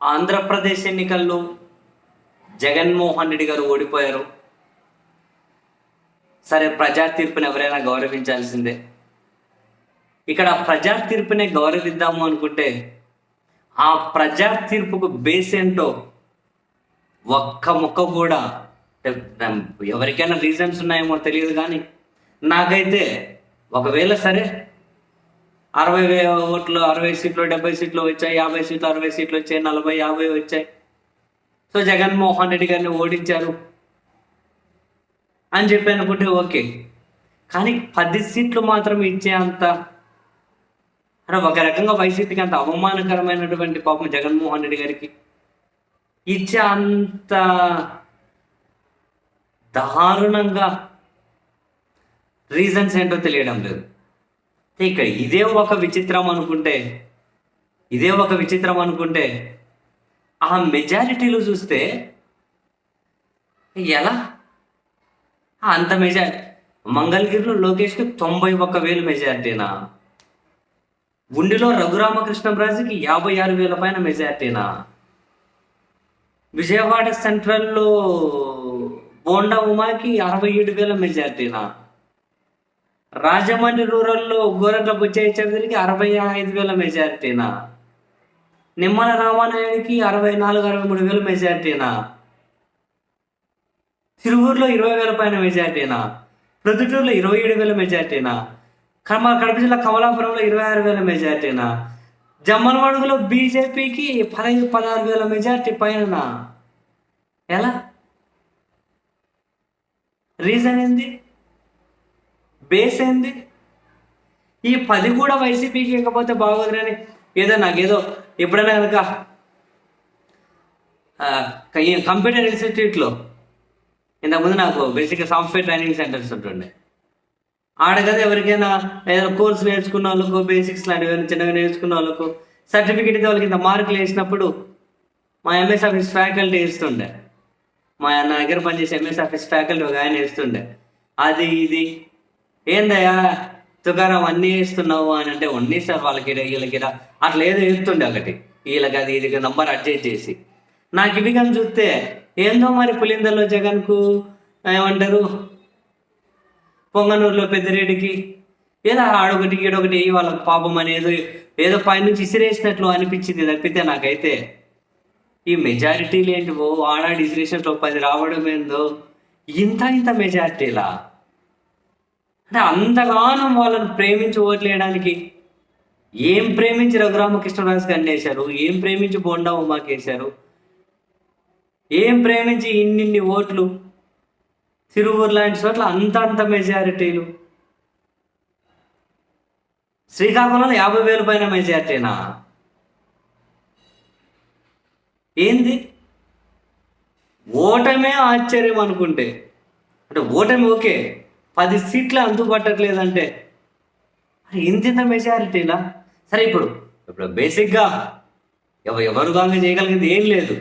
ఆంధ్రప్రదేశ్ ఎన్నికల్లో జగన్మోహన్ రెడ్డి గారు ఓడిపోయారు. సరే ప్రజా తీర్పుని ఎవరైనా గౌరవించాల్సిందే. ఇక్కడ ప్రజా తీర్పుని గౌరవిద్దాము అనుకుంటే ఆ ప్రజా తీర్పుకు బేస్ ఏంటో ఒక్క ముక్క కూడా ఎవరికైనా రీజన్స్ ఉన్నాయేమో తెలియదు కానీ నాకైతే ఒకవేళ సరే అరవై ఓట్లు అరవై సీట్లు డెబ్బై సీట్లు వచ్చాయి యాభై సీట్లు అరవై సీట్లు వచ్చాయి నలభై యాభై వచ్చాయి. సో జగన్మోహన్ రెడ్డి గారిని ఓడించారు. అని చెప్పి అనుకుంటే ఓకే. కానీ పది సీట్లు మాత్రం ఇచ్చే అంత అంటే ఒక రకంగా వైసీపీకి అంత అవమానకరమైనటువంటి పాపం జగన్మోహన్ రెడ్డి గారికి. ఇచ్చే అంత దారుణంగా రీజన్స్ ఏంటో తెలియడం లేదు. ఇక్కడ ఇదే ఒక విచిత్రం అనుకుంటే ఇదే ఒక విచిత్రం అనుకుంటే ఆ మెజారిటీలు చూస్తే ఎలా? అంత మెజారిటీ మంగళగిరిలో లోకేష్కి తొంభై ఒక్క వేలు మెజారిటీనా? ఉండిలో రఘురామకృష్ణరాజుకి యాభై ఆరు వేల పైన మెజారిటీనా? విజయవాడ సెంట్రల్లో బోండా ఉమాకి అరవై ఏడు వేల మెజారిటీనా? రాజమండ్రి రూరల్లో గోరంట్ల బుచ్చయ్య చౌదరికి అరవై ఐదు వేల మెజారిటీనా? నిమ్మల రామానాయుడికి అరవై నాలుగు అరవై మూడు వేల మెజారిటీనా? తిరువూరులో ఇరవై వేల పైన మెజారిటీనా? ప్రొద్దుటూరులో ఇరవై ఏడు వేల మెజారిటీనా? కడమ కడప జిల్లా కమలాపురంలో ఇరవై ఆరు వేల మెజారిటీనా? జమ్మలమడుగులో బీజేపీకి పదహైదు పదహారు వేల మెజారిటీ పైన ఎలా? రీజన్ ఏంది? బేస్ ఏంది ఈ పది కూడా వైసీపీకి ఇకపోతే బాగోదురని ఏదో నాకేదో ఎప్పుడైనా కనుక కంప్యూటర్ ఇన్స్టిట్యూట్లో ఇంతకుముందు నాకు బేసిక్గా సాఫ్ట్వేర్ ట్రైనింగ్ సెంటర్స్ ఉంటుండే. ఆడ కదా ఎవరికైనా ఏదైనా కోర్స్ నేర్చుకున్న వాళ్ళకు బేసిక్స్ లాంటివి ఏమైనా చిన్నగా నేర్చుకున్న వాళ్ళకు సర్టిఫికేట్ అయితే వాళ్ళకి ఇంత మార్కులు వేసినప్పుడు మా ఎంఎస్ ఆఫీస్ ఫ్యాకల్టీ ఇస్తుండే మా నా దగ్గర పనిచేసే ఎంఎస్ ఆఫీస్ ఫ్యాకల్టీ ఒక ఆయన ఇస్తుండే అది ఇది ఏందయ్యా? తుకారం అన్నీ వేస్తున్నావు అని అంటే ఉన్ని సార్ వాళ్ళకి ఈడ, వీళ్ళకి అట్లా ఏదో వేస్తుండే ఒకటి. వీళ్ళకి అది ఇది నంబర్ అడ్జస్ట్ చేసి. నాకు ఇవి కానీ చూస్తే ఏందో మరి పులిందల్లో జగన్కు ఏమంటారు పొంగనూరులో పెద్దరెడ్డికి ఏదో ఆడొకటి ఈడొకటి వాళ్ళకి పాపం అని ఏదో ఏదో పైనుంచి ఇసిరేసినట్లు అనిపించింది తప్పితే నాకైతే ఈ మెజారిటీలు ఏంటివో ఆడాడు ఇసిరేసినట్లు పది రావడం ఏందో ఇంత ఇంత మెజారిటీలా? అంటే అంతగానం వాళ్ళని ప్రేమించి ఓట్లేయడానికి ఏం ప్రేమించి రఘురామకృష్ణరాజు గారిని వేశారు? ఏం ప్రేమించి బోండా ఉమాకి వేశారు? ఏం ప్రేమించి ఇన్నిన్ని ఓట్లు? తిరువూరు లాంటి చోట్ల అంత అంత మెజారిటీలు? శ్రీకాకుళంలో యాభై వేల పైన మెజారిటీనా? ఏంది? ఓటమే ఆశ్చర్యం అనుకుంటే. అంటే ఓటమి ఓకే. పది సీట్లు అందుపట్టట్లేదంటే ఇంత ఇంత మెజారిటీలా? సరే ఇప్పుడు ఇప్పుడు బేసిక్గా ఎవరు కాగా చేయగలిగింది ఏం లేదు.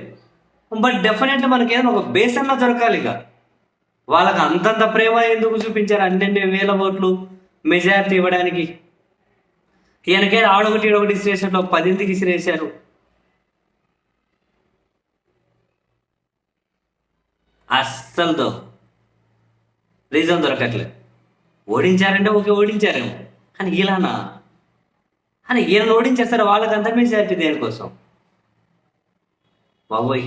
బట్ డెఫినెట్లీ మనకి ఏదైనా ఒక బేస్ అన్న దొరకాలి ఇక వాళ్ళకి అంతంత ప్రేమ ఎందుకు చూపించారు? అన్నెన్ని వేల ఓట్లు మెజారిటీ ఇవ్వడానికి. ఈయనకే ఆడొకటి ఈడొకటి ఇసిరేసినట్లు ఒక పదింటికి ఇసిరేశారు అస్సలుతో రీజన్ దొరకట్లేదు ఓడించారంటే ఓకే ఓడించారేమో. కానీ ఇలానా అని ఈయన ఓడించేస్తారు వాళ్ళకి అంత మెజారిటీ దేనికోసం? బాబోయ్